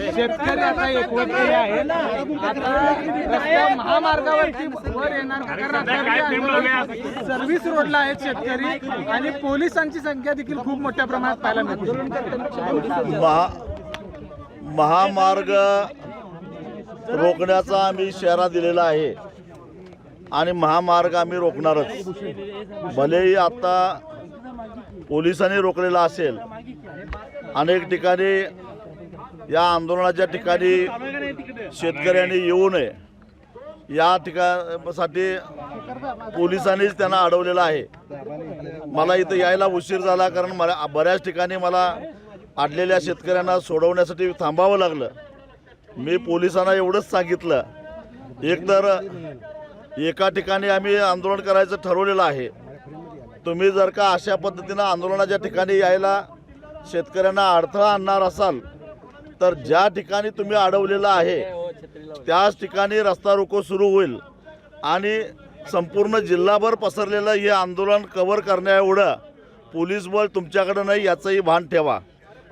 शेतकरी आता एकवटलेले आहेत आता रस्त्या महामार्गावरती वर येणार का? कारण रस्त्यावरती सर्व्हिस रोडला आहेत शेतकरी आणि पोलिसांची संख्या देखील खूप मोठ्या प्रमाणात पाहायला मिळते. महा महामार्ग रोखण्याचा आम्ही इशारा दिलेला आहे आणि महामार्ग आम्ही रोखणारच. भलेही आता पोलिसांनी रोखलेला असेल अनेक ठिकाणी या आंदोलनाच्या ठिकाणी शेतकऱ्यांनी येऊ नये. या ठिकाणासाठी पोलिसांनीच त्यांना अडवलेलं आहे. मला इथं यायला उशीर झाला कारण मला बऱ्याच ठिकाणी मला अडलेल्या शेतकऱ्यांना सोडवण्यासाठी थांबावं लागलं. मी पोलिसांना एवढंच सांगितलं. एकतर एका ठिकाणी आम्ही आंदोलन करायचं ठरवलेलं आहे. तुम्ही जर का अशा पद्धतीनं आंदोलनाच्या ठिकाणी यायला शेतकऱ्यांना अडथळा आणणार असाल तर ज्या ठिकाणी तुम्ही अडवलेलं आहे त्याच ठिकाणी रस्ता रोको सुरू होईल. आणि संपूर्ण जिल्हाभर पसरलेलं हे आंदोलन कव्हर करण्याएवढं पोलीस बळ तुमच्याकडं नाही याचंही भान ठेवा.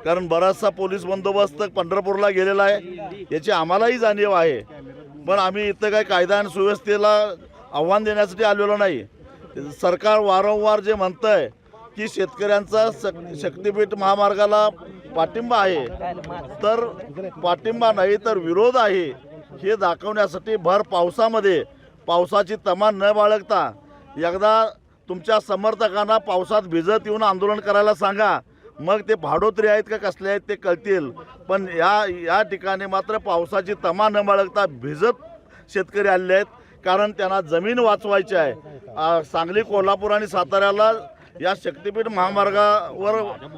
कारण बराचसा पोलीस बंदोबस्त पंढरपूरला गेलेला आहे याची आम्हालाही जाणीव आहे. पण आम्ही इथं काही कायदा आणि सुव्यवस्थेला आव्हान देण्यासाठी आलेलो नाही. सरकार वारंवार जे म्हणतंय की शेतकऱ्यांचा शक्तिपीठ महामार्गाला पाठिंबा आहे. तर पाठिंबा नाही तर विरोध आहे. हे दाखवण्यासाठी भर पावसामध्ये पावसाची तमा न बाळगता एकदा तुमच्या समर्थकांना पावसात भिजत येऊन आंदोलन करायला सांगा. मग ते भाडोत्री आहेत का कसले आहेत ते कळतील. पण या या ठिकाणी मात्र पावसाची तमा न बाळगता भिजत शेतकरी आलेले आहेत. कारण त्यांना जमीन वाचवायची आहे. सांगली कोल्हापूर आणि साताऱ्याला या शक्तीपीठ महामार्गावर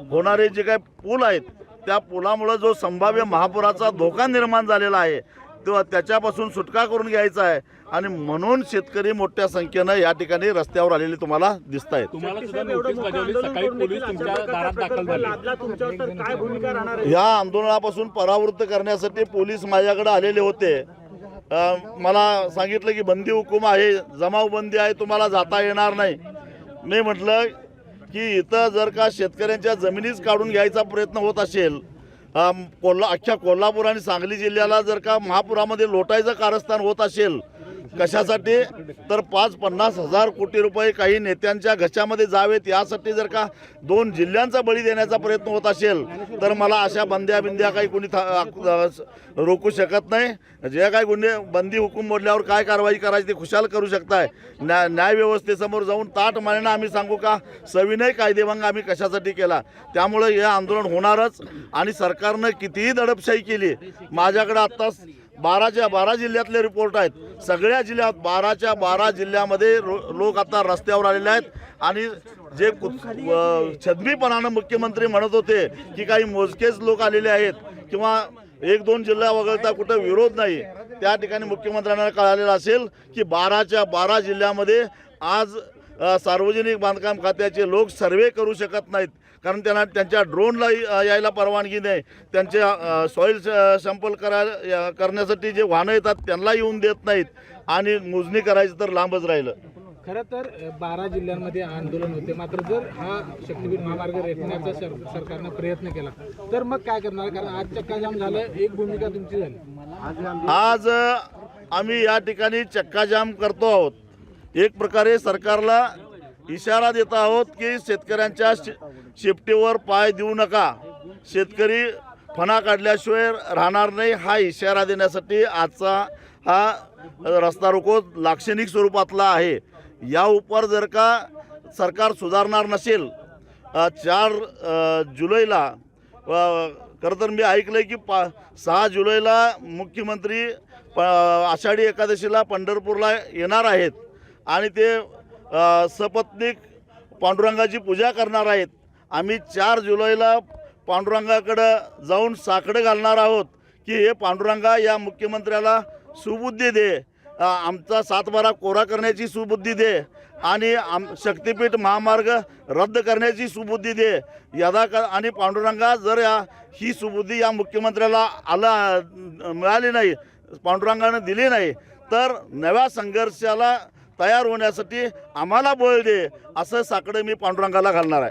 होणारे जे काही पूल आहेत त्या पुलामुळं जो संभाव्य महापुराचा धोका निर्माण झालेला आहे तो त्याच्यापासून सुटका करून घ्यायचा आहे. आणि म्हणून शेतकरी मोठ्या संख्येनं या ठिकाणी रस्त्यावर आलेले तुम्हाला दिसत आहेत. तुम्हाला सुद्धा नोटीस बजावली सकाळी पोलीस तुमच्या दारात दाखल झाले. या आंदोलनापासून परावृत्त करण्यासाठी पोलीस माझ्याकडे आलेले होते. मला सांगितलं की बंदी हुकूम आहे जमावबंदी आहे तुम्हाला जाता येणार नाही. मी म्हटलं की इथं जर का शेतकऱ्यांच्या जमिनीच काढून घ्यायचा प्रयत्न होत असेल कोल्हा अख्ख्या कोल्हापूर आणि सांगली जिल्ह्याला जर का महापुरामध्ये लोटायचं कारस्थान होत असेल कशासाठी? तर पाच पन्नास हजार कोटी रुपये काही नेत्यांच्या घशामध्ये जावेत यासाठी जर का दोन जिल्ह्यांचा बळी देण्याचा प्रयत्न होत असेल तर मला अशा बंद्या बिंद्या काही कोणी रोखू शकत नाही. जे काही गुन्हे बंदी हुकूम मोडल्यावर काय कारवाई करायची ते खुशाल करू शकताय. न्याय न्यायव्यवस्थेसमोर जाऊन ताट मानेनं आम्ही सांगू का? सविनय कायदेभंग आम्ही कशासाठी केला? त्यामुळे हे आंदोलन होणारच आणि सरकारनं कितीही दडपशाही केली माझ्याकडे आत्ताच बाराच्या बारा जिल्ह्यातले रिपोर्ट आहेत. सगळ्या जिल्ह्यात बाराच्या बारा जिल्ह्यामध्ये रो- लोक आता रस्त्यावर आलेले आहेत. आणि जे छदमीपणानं मुख्यमंत्री म्हणत होते की काही मोजकेच लोक आलेले आहेत किंवा एक दोन जिल्हा वगळता कुठं विरोध नाही त्या ठिकाणी मुख्यमंत्र्यांना कळालेलं असेल की बाराच्या बारा जिल्ह्यामध्ये आज सार्वजनिक बांधकाम खात्याचे लोक सर्वे करू शकत नाहीत. कारण त्यांना त्यांच्या ड्रोनला यायला परवानगी नाही. त्यांचे सॉईल सॅम्पल या- करण्यासाठी जे वाहनं येतात त्यांना येऊन देत नाहीत. आणि मोजणी करायचं तर लांबच राहिलं. खरं तर बारा जिल्ह्यांमध्ये आंदोलन होते. मात्र जर हा शक्तीपीठ महामार्ग रेटण्याचा सर सरकारनं प्रयत्न केला तर मग काय करणार? कारण आज चक्काजाम झालं. एक भूमिका तुमची झाली. आज आम्ही या ठिकाणी चक्काजाम करतो आहोत. एक प्रकारे सरकारला इशारा देत आहोत की शेतकऱ्यांच्या शे- शेपटीवर पाय देऊ नका. शेतकरी फणा काढल्याशिवाय राहणार नाही हा इशारा देण्यासाठी आजचा हा रस्ता रोको लाक्षणिक स्वरूपातला आहे. या उपर जर का सरकार सुधारणार नसेल चार जुलैला खरं तर मी ऐकलं की पा सहा जुलैला मुख्यमंत्री प आषाढी एकादशीला पंढरपूरला येणार आहेत. आणि ते सपत्नीक पांडुरंगाची पूजा करणार आहेत. आम्ही चार जुलैला पांडुरंगाकडं जाऊन साकडं घालणार आहोत की हे पांडुरंगा या मुख्यमंत्र्याला सुबुद्धी दे. आमचा सातबारा कोरा करण्याची सुबुद्धी दे आणि आम शक्तीपीठ महामार्ग रद्द करण्याची सुबुद्धी दे. यदा का आणि पांडुरंगा जर या ही सुबुद्धी या मुख्यमंत्र्याला आला मिळाली नाही पांडुरंगानं दिली नाही तर नव्या संघर्षाला तयार होण्यासाठी आम्हाला बळ दे असं साकडं मी पांडुरंगाला घालणार आहे.